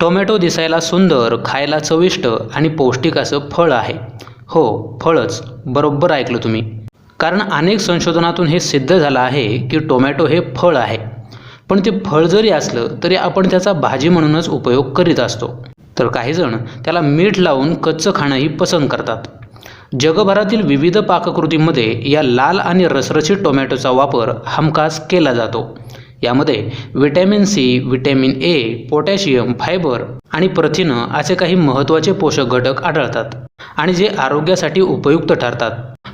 Tomato दिसायला सुंदर खायला चविष्ट आणि पौष्टिक असं फळ आहे. हो फळच. बरोबर ऐकलं तुम्ही. कारण अनेक संशोधनातून हे सिद्ध झालं आहे की टोमॅटो हे फळ आहे. पण ते फळ जरी असलं तरी आपण त्याचा भाजी म्हणूनच उपयोग करीत असतो. तर काहीजण त्याला मीठ लावून कच्चं खाणंही पसंत करतात. जगभरातील विविध पाककृतींमध्ये या लाल आणि रसरशीत टोमॅटोचा वापर हमखास केला जातो. यामध्ये vitamin C vitamin A potassium fibre आणि प्रथिनं असे काही महत्त्वाचे पोषक घटक आढळतात आणि जे आरोग्यासाठी उपयुक्त ठरतात.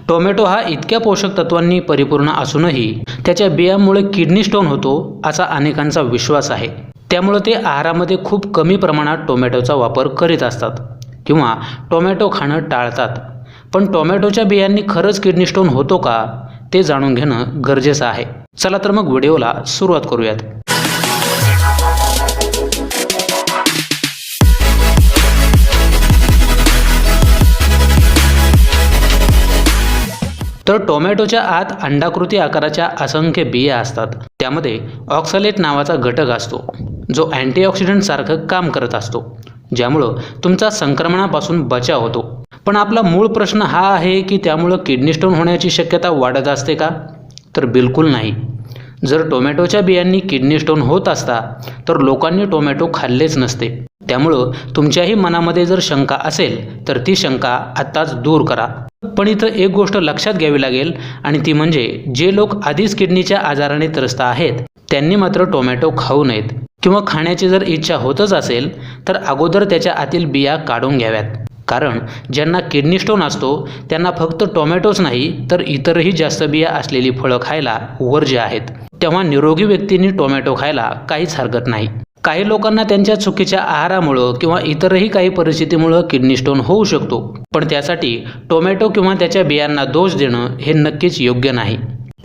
टोमॅटो हा इतक्या पोषक तत्वांनी परिपूर्ण असूनही त्याच्या बियांमुळे किडनी स्टोन होतो असा अनेकांचा विश्वास आहे. त्यामुळे ते आहारामध्ये खूप कमी प्रमाणात टोमॅटोचा वापर करीत असतात किंवा टोमॅटो खाणं टाळतात. पण टोमॅटोच्या बियांनी खरंच किडनी स्टोन होतो का? ते जाणून घेणं गरजेचं आहे. चला तर मग व्हिडिओला सुरुवात करूयात. तर टोमॅटोच्या आत अंडाकृती आकाराच्या असंख्य बिया असतात. त्यामध्ये ऑक्सलेट नावाचा घटक असतो जो अँटीऑक्सिडंटसारखं काम करत असतो. ज्यामुळं तुमचा संक्रमणापासून बचाव होतो. पण आपला मूळ प्रश्न हा आहे की त्यामुळं किडनी स्टोन होण्याची शक्यता वाढत असते का? तर बिलकुल नाही. जर टोमॅटोच्या बियांनी किडनी स्टोन होत असता तर लोकांनी टोमॅटो खाल्लेच नसते. त्यामुळं तुमच्याही मनामध्ये जर शंका असेल तर ती शंका आत्ताच दूर करा. पण इथं एक गोष्ट लक्षात घ्यावी लागेल आणि ती म्हणजे जे लोक आधीच किडनीच्या आजाराने त्रस्त आहेत त्यांनी मात्र टोमॅटो खाऊ नयेत. किंवा खाण्याची जर इच्छा होतच असेल तर अगोदर त्याच्या आतील बिया काढून घ्याव्यात. कारण ज्यांना किडनी स्टोन असतो त्यांना फक्त टोमॅटोच नाही तर इतरही जास्त बिया असलेली फळं खायला वर्ज्य आहेत. तेव्हा निरोगी व्यक्तींनी टोमॅटो खायला काहीच हरकत नाही. काही लोकांना त्यांच्या चुकीच्या आहारामुळं किंवा इतरही काही परिस्थितीमुळं किडनी स्टोन होऊ शकतो. पण त्यासाठी टोमॅटो किंवा त्याच्या बियांना दोष देणं हे नक्कीच योग्य नाही.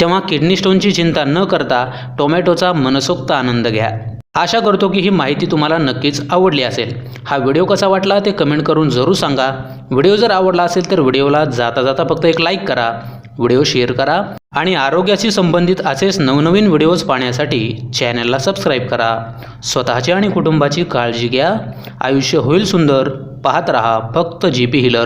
तेव्हा किडनी स्टोनची चिंता न करता टोमॅटोचा मनसोक्त आनंद घ्या. आशा करतो की ही माहिती तुम्हाला नक्कीच आवडली असेल. हा व्हिडिओ कसा वाटला ते कमेंट करून जरूर सांगा. व्हिडिओ जर आवडला असेल तर व्हिडिओला जाता जाता फक्त एक लाईक करा व्हिडिओ शेअर करा आणि आरोग्याशी संबंधित असेच नवनवीन व्हिडिओज पाहण्यासाठी चॅनलला सबस्क्राईब करा. स्वतःची आणि कुटुंबाची काळजी घ्या. आयुष्य होईल सुंदर. पाहत रहा फक्त जी पी हिलर